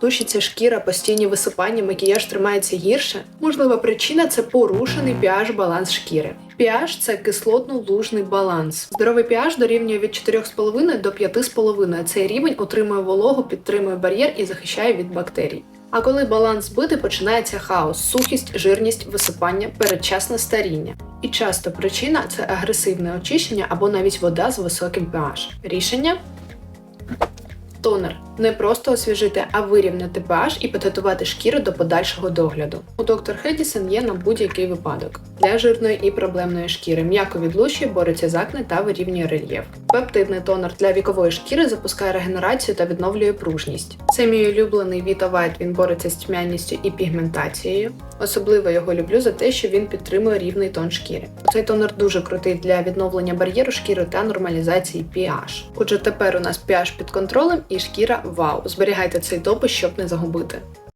Тушиться шкіра, постійні висипання, макіяж тримається гірше. Можлива причина це порушений pH баланс шкіри. pH – це кислотно-лужний баланс. Здоровий pH дорівнює від 4,5 до 5,5. Цей рівень отримує вологу, підтримує бар'єр і захищає від бактерій. А коли баланс збитий, починається хаос, сухість, жирність, висипання, передчасне старіння. І часто причина це агресивне очищення або навіть вода з високим pH. Рішення Тонер не просто освіжити, а вирівняти pH і підготувати шкіру до подальшого догляду. У доктор Хедісон є на будь-який випадок для жирної і проблемної шкіри. М'яко відлущує, бореться з акне та вирівнює рельєф. Пептидний тонер для вікової шкіри запускає регенерацію та відновлює пружність. Це мій улюблений Vita White, він бореться з тьмяністю і пігментацією. Особливо його люблю за те, що він підтримує рівний тон шкіри. Цей тонер дуже крутий для відновлення бар'єру шкіри та нормалізації pH. Отже, тепер у нас pH під контролем і шкіра вау. Зберігайте цей допис, щоб не загубити.